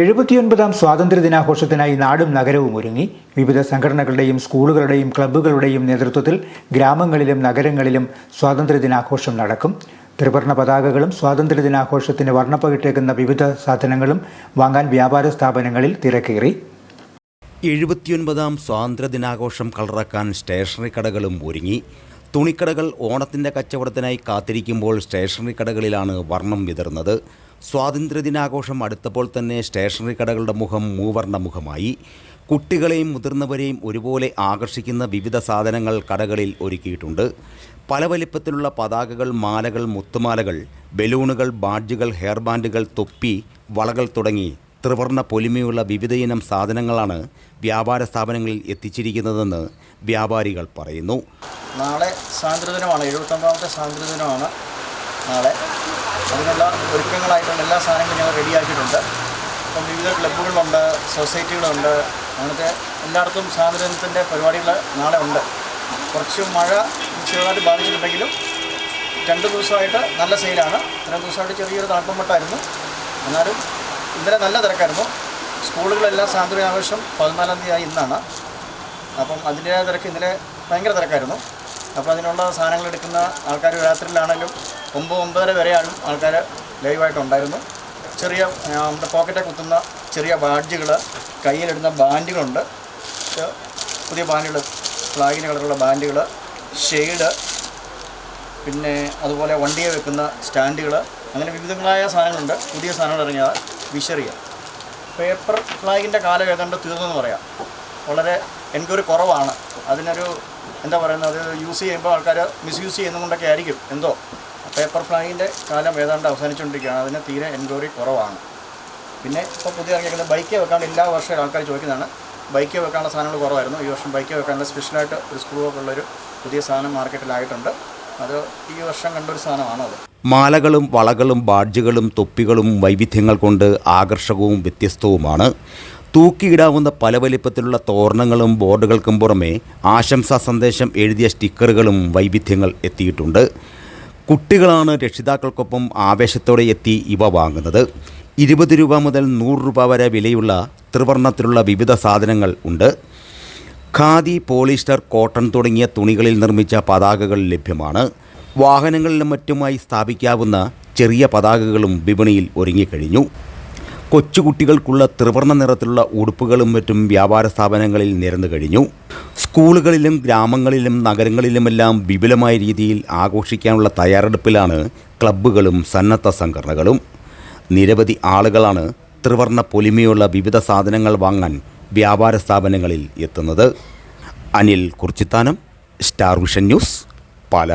എഴുപത്തിയൊൻപതാം സ്വാതന്ത്ര്യദിനാഘോഷത്തിനായി നാടും നഗരവും ഒരുങ്ങി വിവിധ സംഘടനകളുടെയും സ്കൂളുകളുടെയും ക്ലബ്ബുകളുടെയും നേതൃത്വത്തിൽ ഗ്രാമങ്ങളിലും നഗരങ്ങളിലും സ്വാതന്ത്ര്യദിനാഘോഷം നടക്കും. ത്രിവർണ പതാകകളും സ്വാതന്ത്ര്യദിനാഘോഷത്തിന് വർണപ്പകിട്ടേക്കുന്ന വിവിധ സാധനങ്ങളും വാങ്ങാൻ വ്യാപാര സ്ഥാപനങ്ങളിൽ തിരക്കേറി. എഴുപത്തിയൊൻപതാം സ്വാതന്ത്ര്യദിനാഘോഷം കളറക്കാൻ സ്റ്റേഷനറി കടകളും ഒരുങ്ങി. തുണിക്കടകൾ ഓണത്തിന്റെ കച്ചവടത്തിനായി കാത്തിരിക്കുമ്പോൾ സ്റ്റേഷനറി കടകളിലാണ് വർണം വിതറുന്നത്. സ്വാതന്ത്ര്യദിനാഘോഷം അടുത്തപ്പോൾ തന്നെ സ്റ്റേഷനറി കടകളുടെ മുഖം മൂവർണ മുഖമായി. കുട്ടികളെയും മുതിർന്നവരെയും ഒരുപോലെ ആകർഷിക്കുന്ന വിവിധ സാധനങ്ങൾ കടകളിൽ ഒരുക്കിയിട്ടുണ്ട്. പല വലിപ്പത്തിലുള്ള പതാകകൾ മാലകൾ മുത്തുമാലകൾ ബലൂണുകൾ ബാഡ്ജുകൾ ഹെയർ ബാൻഡുകൾ തൊപ്പി വളകൾ തുടങ്ങി ത്രിവർണ പൊലിമയുള്ള വിവിധയിനം സാധനങ്ങളാണ് വ്യാപാര സ്ഥാപനങ്ങളിൽ എത്തിച്ചിരിക്കുന്നതെന്ന് വ്യാപാരികൾ പറയുന്നു. നാളെ സ്വാതന്ത്ര്യദിനമാണ്. എഴുപത്തൊമ്പതാമത്തെ സ്വാതന്ത്ര്യദിനമാണ്. നാളെ. അതിനുള്ള ഒരുക്കങ്ങളായിട്ടുള്ള എല്ലാ സാധനങ്ങളും ഞങ്ങൾ റെഡിയാക്കിയിട്ടുണ്ട്. അപ്പം വിവിധ ക്ലബ്ബുകളുണ്ട് സൊസൈറ്റികളുണ്ട്. അങ്ങനത്തെ എല്ലായിടത്തും സ്വാതന്ത്ര്യത്തിന്റെ പരിപാടികൾ നാളെ ഉണ്ട്. കുറച്ച് മഴ ചെറുതായിട്ട് ബാധിച്ചിട്ടുണ്ടെങ്കിലും രണ്ട് ദിവസമായിട്ട് നല്ല സെയിലാണ്. ഇത്രയും ദിവസമായിട്ട് ചെറിയൊരു തണുപ്പുമട്ടായിരുന്നു എന്നാലും ഇന്നലെ നല്ല തിരക്കായിരുന്നു. സ്കൂളുകളെല്ലാം സ്വാതന്ത്ര്യാഘോഷം പതിനാലാം തീയതി ആയി ഇന്നാണ്. അപ്പം അതിന്റെതായ തിരക്ക് ഇന്നലെ ഭയങ്കര തിരക്കായിരുന്നു. അപ്പോൾ അതിനുള്ള സാധനങ്ങൾ എടുക്കുന്ന ആൾക്കാർ രാത്രിയിലാണെങ്കിലും ഒമ്പത് ഒമ്പതര വരെയാണ് ആൾക്കാർ ലൈവായിട്ടുണ്ടായിരുന്നു ചെറിയ നമ്മുടെ പോക്കറ്റെ കുത്തുന്ന ചെറിയ ബാഡ്ജുകൾ കയ്യിലിടുന്ന ബാൻഡുകളുണ്ട്. പുതിയ ബാൻഡുകൾ ഫ്ലാഗിന് കളറുള്ള ബാൻഡുകൾ ഷെയ്ഡ് പിന്നെ അതുപോലെ വണ്ടിയെ വെക്കുന്ന സ്റ്റാൻഡുകൾ അങ്ങനെ വിവിധങ്ങളായ സാധനങ്ങളുണ്ട്. പുതിയ സാധനങ്ങൾ ഇറങ്ങിയ വിഷറിയ പേപ്പർ ഫ്ലാഗിന്റെ കാലം ഏതാണ്ട് തീർന്നെന്ന് പറയാം. വളരെ എൻക്വയറി കുറവാണ്. അതിനൊരു എന്താ പറയുന്നത് അത് യൂസ് ചെയ്യുമ്പോൾ ആൾക്കാർ മിസ്യൂസ് ചെയ്യുന്നതുകൊണ്ടൊക്കെ ആയിരിക്കും. എന്തോ? പേപ്പർ ഫ്ലാഗിന്റെ കാലം ഏതാണ്ട് അവസാനിച്ചുകൊണ്ടിരിക്കുകയാണ്. അതിന് തീരെ എൻക്വയറി കുറവാണ്. പിന്നെ ഇപ്പോൾ പുതിയ ഇറങ്ങിയിരിക്കുന്ന ബൈക്ക് വെക്കാണ്ട് എല്ലാ വർഷവും ആൾക്കാർ ചോദിക്കുന്നതാണ്. ബൈക്ക് വെക്കാനുള്ള സാധനങ്ങൾ കുറവായിരുന്നു. ഈ വർഷം ബൈക്ക് വെക്കാനുള്ള സ്പെഷ്യലായിട്ട് ഒരു സ്ക്രൂ ഒക്കെ ഉള്ളൊരു പുതിയ സാധനം മാർക്കറ്റിലായിട്ടുണ്ട്. അത് ഈ വർഷം കണ്ടൊരു സാധനമാണ് അത്. മാലകളും വളകളും ബാഡ്ജുകളും തൊപ്പികളും വൈവിധ്യങ്ങൾ കൊണ്ട് ആകർഷകവും വ്യത്യസ്തവുമാണ്. തൂക്കിയിടാവുന്ന പല വലിപ്പത്തിലുള്ള തോരണങ്ങളും ബോർഡുകൾക്കും പുറമെ ആശംസാ സന്ദേശം എഴുതിയ സ്റ്റിക്കറുകളും വൈവിധ്യങ്ങൾ എത്തിയിട്ടുണ്ട്. കുട്ടികളാണ് രക്ഷിതാക്കൾക്കൊപ്പം ആവേശത്തോടെ എത്തി ഇവ വാങ്ങുന്നത്. ഇരുപത് രൂപ മുതൽ നൂറ് രൂപ വരെ വിലയുള്ള ത്രിവർണത്തിലുള്ള വിവിധ സാധനങ്ങൾ ഉണ്ട്. ഖാദി പോളിസ്റ്റർ കോട്ടൺ തുടങ്ങിയ തുണികളിൽ നിർമ്മിച്ച പതാകകൾ ലഭ്യമാണ്. വാഹനങ്ങളിലും മറ്റുമായി സ്ഥാപിക്കാവുന്ന ചെറിയ പതാകകളും വിപണിയിൽ ഒരുങ്ങിക്കഴിഞ്ഞു. കൊച്ചുകുട്ടികൾക്കുള്ള ത്രിവർണ നിറത്തിലുള്ള ഉടുപ്പുകളും മറ്റും വ്യാപാര സ്ഥാപനങ്ങളിൽ നിരന്നു കഴിഞ്ഞു. സ്കൂളുകളിലും ഗ്രാമങ്ങളിലും നഗരങ്ങളിലുമെല്ലാം വിപുലമായ രീതിയിൽ ആഘോഷിക്കാനുള്ള തയ്യാറെടുപ്പിലാണ് ക്ലബ്ബുകളും സന്നദ്ധ സംഘടനകളും. നിരവധി ആളുകളാണ് ത്രിവർണ പൊലിമയുള്ള വിവിധ സാധനങ്ങൾ വാങ്ങാൻ വ്യാപാര സ്ഥാപനങ്ങളിൽ എത്തുന്നത്. Anil Kurichithanam star vision news Pala.